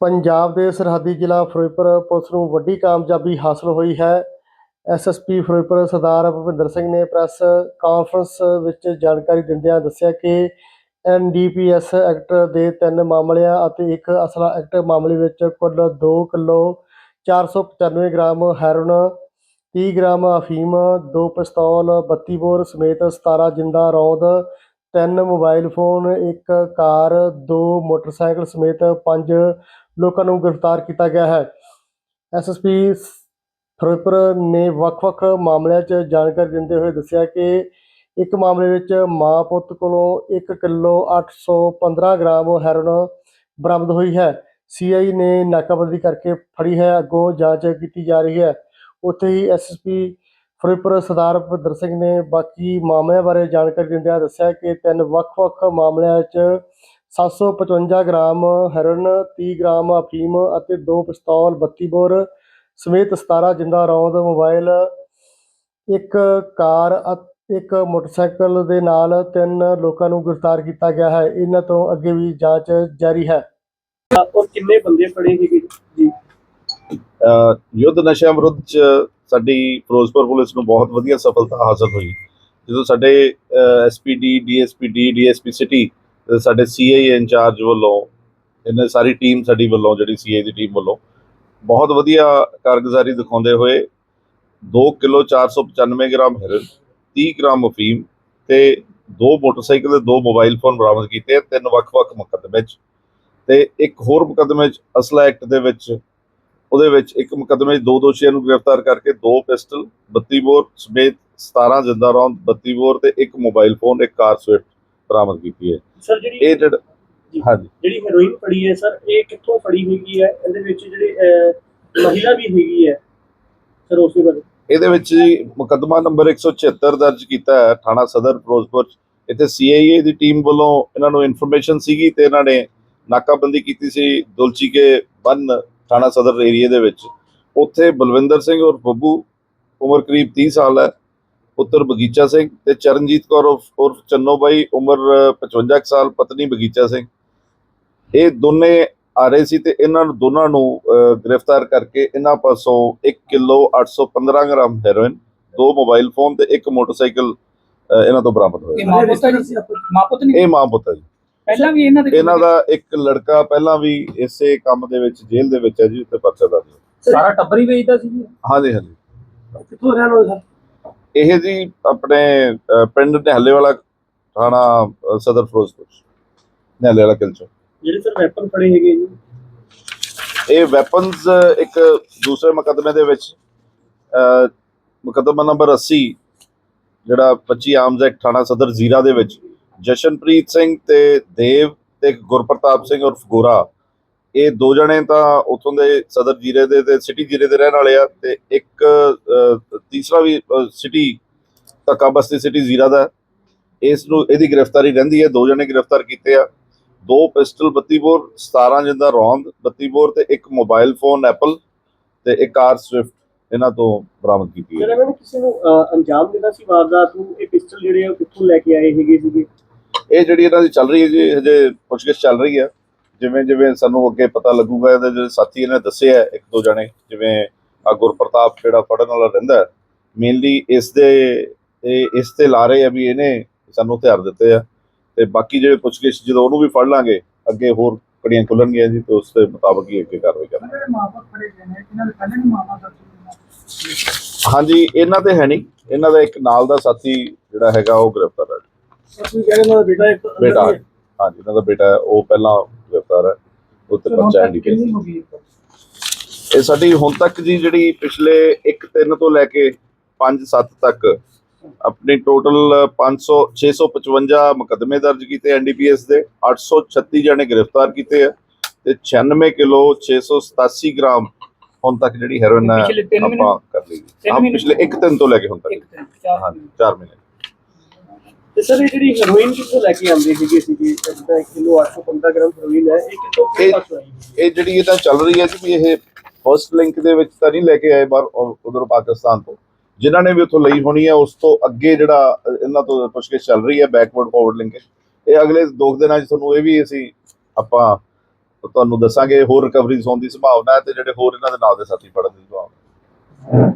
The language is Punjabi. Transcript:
ਪੰਜਾਬ ਦੇ ਸਰਹੱਦੀ ਜ਼ਿਲ੍ਹਾ ਫਿਰੋਜ਼ਪੁਰ ਪੁਲਿਸ ਨੂੰ ਵੱਡੀ ਕਾਮਯਾਬੀ ਹਾਸਲ ਹੋਈ ਹੈ। ਐਸਐਸਪੀ ਫਿਰੋਜ਼ਪੁਰ ਸਰਦਾਰ ਭੁਪਿੰਦਰ ਸਿੰਘ ਨੇ ਪ੍ਰੈਸ ਕਾਨਫਰੰਸ ਵਿੱਚ ਜਾਣਕਾਰੀ ਦਿੰਦਿਆਂ ਦੱਸਿਆ ਕਿ ਐਨਡੀਪੀਐਸ ਐਕਟ ਦੇ ਤਿੰਨ ਮਾਮਲਿਆਂ ਅਤੇ ਇੱਕ ਅਸਲਾ ਐਕਟ ਮਾਮਲੇ ਵਿੱਚ ਕੁੱਲ 2 ਕਿਲੋ 495 ਗ੍ਰਾਮ ਹੈਰੋਨ 30 ਗ੍ਰਾਮ ਅਫੀਮ, ਦੋ ਪਿਸਤੌਲ 32 ਬੋਰ ਸਮੇਤ 17 ਜਿੰਦਾ ਰੌਂਦ, ਤਿੰਨ ਮੋਬਾਈਲ ਫੋਨ, ਇੱਕ ਕਾਰ, ਦੋ ਮੋਟਰਸਾਈਕਲ ਸਮੇਤ ਪੰਜ ਲੋਕਾਂ ਨੂੰ ਗ੍ਰਿਫਤਾਰ ਕੀਤਾ ਗਿਆ ਹੈ। ਐਸਐਸਪੀ ਫਿਰੋਜ਼ਪੁਰ ਨੇ ਵੱਖ-ਵੱਖ ਮਾਮਲਿਆਂ 'ਚ ਜਾਣਕਾਰੀ ਦਿੰਦੇ ਹੋਏ ਦੱਸਿਆ ਕਿ ਇੱਕ ਮਾਮਲੇ ਵਿੱਚ ਮਾਂ ਪੁੱਤ ਕੋਲੋਂ 1 ਕਿਲੋ 815 ਗ੍ਰਾਮ ਹੈਰੋਨ ਬਰਾਮਦ ਹੋਈ ਹੈ। ਸੀਆਈ ਨੇ ਨਾਕਾਬੰਦੀ ਕਰਕੇ ਫੜੀ ਹੈ। ਅੱਗੋਂ ਜਾਂਚ ਕੀਤੀ ਜਾ ਰਹੀ ਹੈ। ਉੱਥੇ ਹੀ ਐਸਐਸਪੀ ਫਿਰੋਜ਼ਪੁਰ ਸਰਦਾਰ ਭੁਪਿੰਦਰ ਸਿੰਘ ਨੇ ਬਾਕੀ ਮਾਮਲਿਆਂ ਬਾਰੇ ਜਾਣਕਾਰੀ ਦਿੰਦਿਆਂ ਦੱਸਿਆ ਕਿ ਤਿੰਨ ਵੱਖ-ਵੱਖ ਮਾਮਲਿਆਂ 'ਚ 755 ਗ੍ਰਾਮ ਹੈਰੋਇਨ 30 ਗ੍ਰਾਮ ਅਫੀਮ ਅਤੇ ਦੋ ਪਿਸਤੌਲ 32 ਬੋਰ ਸਮੇਤ 17 ਜਿੰਦਾ ਰੌਂਦ ਮੋਬਾਈਲ ਇੱਕ ਕਾਰ ਅਤੇ ਇੱਕ ਮੋਟਰਸਾਈਕਲ ਦੇ ਨਾਲ ਤਿੰਨ ਲੋਕਾਂ ਨੂੰ ਗ੍ਰਿਫਤਾਰ ਕੀਤਾ ਗਿਆ ਹੈ। ਇਹਨਾਂ ਤੋਂ ਅੱਗੇ ਵੀ ਜਾਂਚ ਜਾਰੀ ਹੈ। ਔਰ ਕਿੰਨੇ ਬੰਦੇ ਫੜੇ ਸੀਗੇ? ਜੀ। ਯੁੱਧ ਨਸ਼ਿਆਂ ਵਿਰੁੱਧ ਚ ਸਾਡੀ ਫਿਰੋਜ਼ਪੁਰ ਪੁਲਿਸ ਨੂੰ ਬਹੁਤ ਵਧੀਆ ਸਫਲਤਾ ਹਾਸਲ ਹੋਈ। ਜਦੋਂ ਸਾਡੇ ਐਸਪੀਡੀ ਡੀਐਸਪੀਡੀ ਡੀਐਸਪੀ ਸਿਟੀ ਸਾਡੇ ਸੀਆਈ ਇੰਚਾਰਜ ਵੱਲੋਂ, ਇਹਨੇ ਸਾਰੀ ਟੀਮ ਸਾਡੀ ਵੱਲੋਂ, ਜਿਹੜੀ ਸੀਆਈ ਦੀ ਟੀਮ ਵੱਲੋਂ ਬਹੁਤ ਵਧੀਆ ਕਾਰਗੁਜ਼ਾਰੀ ਦਿਖਾਉਂਦੇ ਹੋਏ 2 ਕਿਲੋ 495 ਗ੍ਰਾਮ ਹੈਰੋਇਨ 30 ਗ੍ਰਾਮ ਅਫੀਮ ਤੇ ਦੋ ਮੋਟਰਸਾਈਕਲ ਤੇ ਦੋ ਮੋਬਾਈਲ ਫੋਨ ਬਰਾਮਦ ਕੀਤੇ ਤਿੰਨ ਵੱਖ-ਵੱਖ ਮੁਕੱਦਮੇ 'ਚ। ਤੇ ਇੱਕ ਹੋਰ ਮੁਕੱਦਮੇ 'ਚ ਅਸਲਾ ਐਕਟ ਦੇ ਵਿੱਚ, ਉਹਦੇ ਵਿੱਚ ਇੱਕ ਮੁਕੱਦਮੇ 'ਚ ਦੋ ਦੋਸ਼ੀਆਂ ਨੂੰ ਗ੍ਰਿਫਤਾਰ ਕਰਕੇ ਦੋ ਪਿਸਟਲ 32 ਬੋਰ ਸਮੇਤ 17 ਜਿੰਦਾ ਰੌਂਦ 32 ਬੋਰ ਤੇ ਇੱਕ ਮੋਬਾਈਲ ਫੋਨ, ਇੱਕ ਕਾਰ ਸਵਿਫਟ। ਬਰਾਮਦ ਕੀਤੀ ਹੈ। ਸਰ ਜਿਹੜੀ ਇਹ ਜਿਹੜਾ। ਹਾਂਜੀ। ਜਿਹੜੀ ਹੈਰੋਇਨ ਫੜੀ ਹੈ ਸਰ ਇਹ ਕਿੱਥੋਂ ਫੜੀ ਹੈਗੀ ਹੈ? ਇਹਦੇ ਵਿੱਚ ਜਿਹੜੇ ਮਹਿਲਾ ਵੀ ਹੈਗੀ ਹੈ। ਸਰ ਉਸੇ ਬਾਰੇ। ਇਹਦੇ ਵਿੱਚ ਜੀ ਮੁਕੱਦਮਾ ਨੰਬਰ 176 ਦਰਜ ਕੀਤਾ ਹੈ ਥਾਣਾ ਸਦਰ ਫਿਰੋਜ਼ਪੁਰ। ਇੱਥੇ ਸੀਆਈਏ ਦੀ ਟੀਮ ਵੱਲੋਂ ਇਹਨਾਂ ਨੂੰ ਇਨਫੋਰਮੇਸ਼ਨ ਸੀਗੀ ਤੇ ਇਹਨਾਂ ਨੇ ਨਾਕਾਬੰਦੀ ਕੀਤੀ ਸੀ ਦੁਲਚੀ ਕੇ ਬੰਨ ਥਾਣਾ ਸਦਰ ਏਰੀਆ ਦੇ ਵਿੱਚ। ਉੱਥੇ ਬਲਵਿੰਦਰ ਸਿੰਘ ਔਰ ਬੱਬੂ ਉਮਰ ਕਰੀਬ 30 ਸਾਲ ਹੈ। ਪੁੱਤਰ ਬਗੀਚਾ ਸਿੰਘ ਤੇ ਚਰਨਜੀਤ ਕੌਰ ਉਰਫ ਚੰਨੋ ਬਾਈ ਉਮਰ ਅ, 55 ਕੁ ਸਾਲ ਪਤਨੀ ਬਗੀਚਾ ਸਿੰਘ। ਇਹ ਦੋਨੇ ਆ ਰਹੇ ਸੀ ਤੇ ਇਹਨਾਂ ਨੂੰ ਦੋਨਾਂ ਨੂੰ ਗ੍ਰਿਫਤਾਰ ਕਰਕੇ ਇਹਨਾਂ ਪਾਸੋਂ 1 ਕਿਲੋ 815 ਗ੍ਰਾਮ ਹੈਰੋਇਨ ਦੋ ਮੋਬਾਈਲ ਫੋਨ ਤੇ ਇੱਕ ਮੋਟਰਸਾਈਕਲ ਇਹਨਾਂ ਤੋਂ ਬਰਾਮਦ ਹੋਇਆ। ਇਹ ਮਾਂ ਪੁੱਤ ਜੀ? ਪਹਿਲਾਂ ਵੀ ਇਹਨਾਂ ਦੇ ਇਹਨਾਂ ਦਾ ਇੱਕ ਲੜਕਾ ਪਹਿਲਾਂ ਵੀ ਇਸੇ ਕੰਮ ਦੇ ਵਿੱਚ ਜੇਲ੍ਹ ਦੇ ਵਿੱਚ ਹੈ ਜੀ ਉੱਤੇ ਪਰਚਾ ਦਰਜ। ਸਾਰਾ ਟੱਬਰ ਹੀ ਵੇਚਦਾ ਸੀ ਜੀ? ਹਾਂਜੀ ਹਾਂਜੀ। ਕਿੱਥੋਂ ਰਹਿਣ ਵਾਲੇ ਸਰ ਇਹ ਜੀ ਆਪਣੇ ਪਿੰਡ ਨਿਹੱਲੇ ਵਾਲਾ ਥਾਣਾ ਸਦਰ ਫਿਰੋਜ਼ਪੁਰ ਨਿਹੱਲੇ ਵਾਲਾ ਕਿਲਚੋ ਜਿਹੜੇ ਸਰ ਵੈਪਨ ਫੜੇ ਹੈਗੇ ਜੀ? ਇਹ ਵੈਪਨਸ ਇੱਕ ਦੂਸਰੇ ਮੁਕੱਦਮੇ ਦੇ ਵਿੱਚ ਮੁਕੱਦਮਾ ਨੰਬਰ 80 ਜਿਹੜਾ 25 ਆਰਮਜ਼ ਐਕਟ ਥਾਣਾ ਸਦਰ ਜ਼ੀਰਾ ਦੇ ਵਿੱਚ ਜਸ਼ਨਪ੍ਰੀਤ ਸਿੰਘ ਤੇ ਦੇਵ ਤੇ ਗੁਰਪ੍ਰਤਾਪ ਸਿੰਘ ਉਰਫ ਗੋਰਾ ਇਹ ਦੋ ਜਣੇ ਤਾਂ ਉਥੋਂ ਦੇ ਸਦਰ ਜੀਰੇ ਦੇ ਤੇ ਸਿਟੀ ਜੀਰੇ ਦੇ ਰਹਿਣ ਵਾਲੇ ਆ ਤੇ ਇੱਕ ਤੀਸਰਾ ਵੀ ਸਿਟੀ ਤੱਕਾ ਬਸਤੀ ਸਿਟੀ ਜ਼ੀਰਾ ਦਾ। ਇਸ ਨੂੰ ਇਹਦੀ ਗ੍ਰਿਫਤਾਰੀ ਰਹਿੰਦੀ ਹੈ ਦੋ ਜਣੇ ਗ੍ਰਿਫਤਾਰ ਕੀਤੇ ਆ। ਦੋ ਪਿਸਟਲ 32 ਬੋਰ 17 ਜਿੰਦਾ ਰੌਂਦ 32 ਬੋਰ ਤੇ ਇੱਕ ਮੋਬਾਈਲ ਫੋਨ ਐਪਲ ਤੇ ਇੱਕ ਕਾਰ ਸਵਿਫਟ ਇਹਨਾਂ ਤੋਂ ਬਰਾਮਦ ਕੀਤੀ ਹੈ। ਨੇ ਕਿਸੇ ਨੂੰ ਅੰਜਾਮ ਦੇਣਾ ਸੀ ਵਾਰਦਾਤ ਨੂੰ? ਇਹ ਪਿਸਟਲ ਜਿਹੜੇ ਆ ਕਿੱਥੋਂ ਲੈ ਕੇ ਆਏ ਹੈਗੇ ਸੀਗੇ? ਇਹ ਜਿਹੜੀ ਇਹਨਾਂ ਦੀ ਚੱਲ ਰਹੀ ਹੈ ਜੀ ਹਜੇ ਪੁੱਛਗਿੱਛ ਚੱਲ ਰਹੀ ਹੈ। ਜਿਵੇਂ ਜਿਵੇਂ ਸਾਨੂੰ ਅੱਗੇ ਪਤਾ ਲੱਗੂਗਾ ਇਹਦੇ ਜਿਹੜੇ ਸਾਥੀ ਇਹਨੇ ਦੱਸੇ ਆ ਇੱਕ ਦੋ ਜਣੇ ਜਿਵੇਂ ਆ ਗੁਰਪ੍ਰਤਾਪ ਜਿਹੜਾ ਫੜਨ ਵਾਲਾ ਰਹਿੰਦਾ ਮੇਨਲੀ ਇਸ ਦੇ ਇਸ ਤੇ ਲਾ ਰਹੇ ਆ ਵੀ ਇਹਨੇ ਸਾਨੂੰ ਹਥਿਆਰ ਦਿੱਤੇ ਆ ਤੇ ਬਾਕੀ ਜਿਹੜੇ ਪੁੱਛਗਿੱਛ ਜਦੋਂ ਉਹਨੂੰ ਵੀ ਫੜ ਲਾਂਗੇ ਅੱਗੇ ਹੋਰ ਕੜੀਆਂ ਖੁੱਲਣਗੀਆਂ ਜੀ ਤੇ ਉਸ ਦੇ ਮੁਤਾਬਕ ਹੀ ਅੱਗੇ ਕਾਰਵਾਈ ਕਰਾਂਗੇ ਹਾਂਜੀ ਇਹਨਾਂ ਤੇ ਹੈ ਨਹੀਂ ਇਹਨਾਂ ਦਾ ਇੱਕ ਨਾਲ ਦਾ ਸਾਥੀ ਜਿਹੜਾ ਹੈਗਾ ਉਹ ਗ੍ਰਿਫਤਾਰ ਹੈ ਬੇਟਾ। ਹਾਂਜੀ ਇਹਨਾਂ ਦਾ ਬੇਟਾ ਉਹ ਪਹਿਲਾਂ ਗ੍ਰਿਫਤਾਰ ਹੈ ਉਹ ਤੇ ਪਰਚਾ ਹੈ ਹੋ ਗਈ ਇਹ ਸਾਡੀ ਹੁਣ ਤੱਕ ਜੀ ਜਿਹੜੀ ਪਿਛਲੇ 1 3 ਤੋਂ ਲੈ ਕੇ 5 7 ਤੱਕ ਆਪਣੀ ਟੋਟਲ 500 655 ਮੁਕੱਦਮੇ ਦਰਜ ਕੀਤੇ ਐਨਡੀਪੀਐਸ ਦੇ 836 ਜਣੇ ਗ੍ਰਿਫਤਾਰ ਕੀਤੇ ਆ ਤੇ 96 ਕਿਲੋ 687 ਗ੍ਰਾਮ ਹੁਣ ਤੱਕ ਜਿਹੜੀ ਹੈਰੋਇਨ ਆਪਾਂ? ਕਰ ਲਈ ਹਾਂ? ਪਿਛਲੇ 1 3 ਤੋਂ ਲੈ ਕੇ ਹੁਣ ਤੱਕ ਦਿਨ, ਹਾਂਜੀ 4 ਮਹੀਨੇ ਤੇ ਸਰ ਇਹ ਜਿਹੜੀ ਹੈਰੋਇਨ ਕਿੱਥੋਂ ਲੈ ਕੇ ਆਉਂਦੇ ਸੀਗੇ ਸੀਗੇ? ਜਿੱਦਾਂ 1 ਕਿਲੋ 815 ਗ੍ਰਾਮ ਹੈਰੋਇਨ ਹੈ ਇਹ ਕਿੱਥੋਂ ਕਿਹੜੇ ਇਹ- ਪਾਸੋਂ ਆਈ ਇਹ ਜਿਹੜੀ ਇਹ ਤਾਂ ਚੱਲ ਰਹੀ ਹੈ ਜੀ ਵੀ ਇਹ ਫਰਸਟ ਲਿੰਕ ਦੇ ਵਿੱਚ ਤਾਂ ਨਹੀਂ ਲੈ ਕੇ ਆਏ ਬਾਹਰ ਉਧਰ ਪਾਕਿਸਤਾਨ ਤੋਂ। ਜਿਨ੍ਹਾਂ ਨੇ ਵੀ ਉੱਥੋਂ ਲਈ ਹੋਣੀ ਹੈ ਉਸ ਤੋਂ ਅੱਗੇ ਜਿਹੜਾ ਇਹਨਾਂ ਤੋਂ ਪੁੱਛਗਿੱਛ ਚੱਲ ਰਹੀ ਹੈ ਬੈਕਵਰਡ ਫਾਰਵਰਡ ਲਿੰਕ ਇਹ ਅਗਲੇ ਦੋ ਕੁ ਦਿਨਾਂ 'ਚ ਤੁਹਾਨੂੰ ਇਹ ਵੀ ਅਸੀਂ ਆਪਾਂ ਤੁਹਾਨੂੰ ਦੱਸਾਂਗੇ ਹੋਰ ਰਿਕਵਰੀਜ਼ ਹੋਣ ਦੀ ਸੰਭਾਵਨਾ ਹੈ ਤੇ ਜਿਹੜੇ ਹੋਰ ਇਹਨਾਂ ਦੇ ਨਾਲ ਦੇ ਸਾਥੀ ਫੜਨ ਦੀ ਸੰਭਾਵਨਾ ਹੈ।